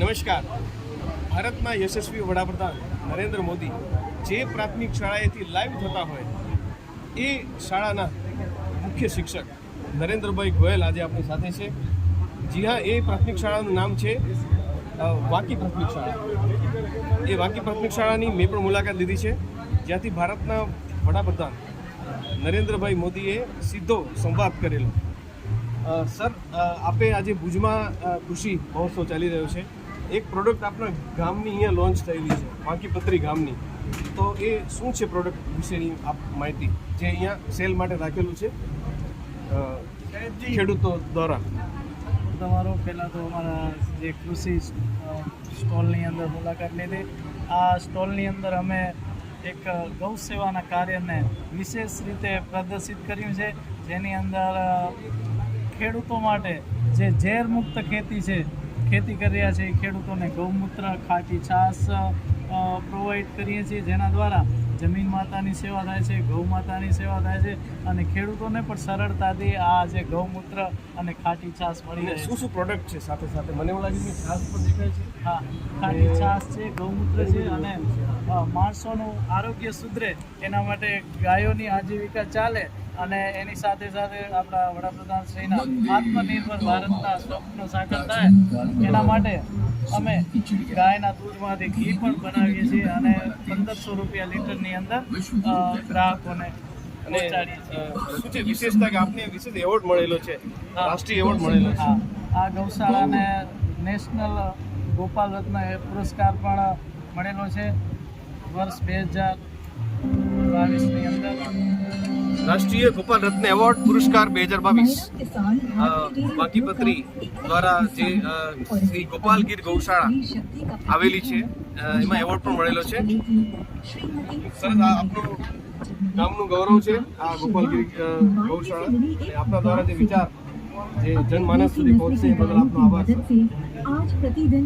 નમસ્કાર. ભારતના યશસ્વી વડાપ્રધાન નરેન્દ્ર મોદી જે પ્રાથમિક શાળાએથી લાઈવ થતા હોય, એ શાળાના મુખ્ય શિક્ષક નરેન્દ્રભાઈ ગોયલ આજે આપણી સાથે છે. જી હા, એ પ્રાથમિક શાળાનું નામ છે વાકી પ્રાથમિક શાળા. એ વાંકી પ્રાથમિક શાળાની મેં પણ મુલાકાત લીધી છે. જ્યાંથી ભારતના વડાપ્રધાન નરેન્દ્રભાઈ મોદીએ સીધો સંવાદ કરેલો. સર આપે આજે ભુજમાં કૃષિ મહોત્સવ ચાલી રહ્યો છે. એક પ્રોડક્ટ આપણા ગામની અહીંયા લોન્ચ થયેલી છે વાંકીપત્રી ગામની. તો એ શું છે પ્રોડક્ટ વિશેની આપ માહિતી? જે અહીંયા સેલ માટે રાખેલું છે? ખેડૂતો દ્વારા. તમારો પહેલાં તો અમારા જે કૃષિ સ્ટોલની અંદર મુલાકાત લીધી આ સ્ટોલની અંદર અમે એક ગૌ સેવાના કાર્યને વિશેષ રીતે પ્રદર્શિત કર્યું છે જેની અંદર ખેડૂતો માટે જે ઝેર મુક્ત ખેતી છે ખેતી કરી રહ્યા છે ખેડૂતોને ગૌમૂત્ર ખાટી છાશ પ્રોવાઈડ કરીએ છીએ જેના દ્વારા જમીન માતાની સેવા થાય છે ગૌ માતાની સેવા થાય છે અને ખેડૂતોને પણ સરળતાથી આ જે ગૌમૂત્ર અને ખાટી છાશ મળી જાય રહે શું શું પ્રોડક્ટ છે સાથે સાથે? મને એવું લાગે છે કે છાસ પણ દેખાય છે. હા ખાટી છાશ છે ગૌમૂત્ર છે અને માણસોનું આરોગ્ય સુધરે એના માટે ગાયોની આજીવિકા ચાલે અને એની સાથે સાથે આપણા વડાપ્રધાન શ્રીના આત્મનિર્ભર ભારતના સ્વપ્ન સાકાર થાય. એના માટે અમે ગાયના દૂધમાંથી ઘી પણ બનાવીએ છીએ અને પંદરસો રૂપિયા લીટરની અંદર ગ્રાહકોને અને શું છે વિશેષતા કે આપને વિશેષ એવોર્ડ મળેલો છે? રાષ્ટ્રીય એવોર્ડ મળેલો છે. આ ગૌશાળાને નેશનલ ગોપાલ રત્ન એ પુરસ્કાર પણ મળેલો છે. વર્ષ બે હજાર બાવીસની અંદર. રાષ્ટ્રીય ગોપાલ રત્ન એવોર્ડ પુરસ્કાર બે હજાર બાવીસ. બાકીપત્રી દ્વારા જે શ્રી ગોપાલગીર ગૌશાળા આવેલી છે એમાં એવોર્ડ પણ મળેલો છે. સરસ આપણું ગામનું ગૌરવ છે, આ ગોપાલગીર ગૌશાળા. અને આપણા દ્વારા જે વિચાર, જે જનમાનસ સુધી પહોંચશે એ બદલ આપનો આભાર આજ પ્રતિદિન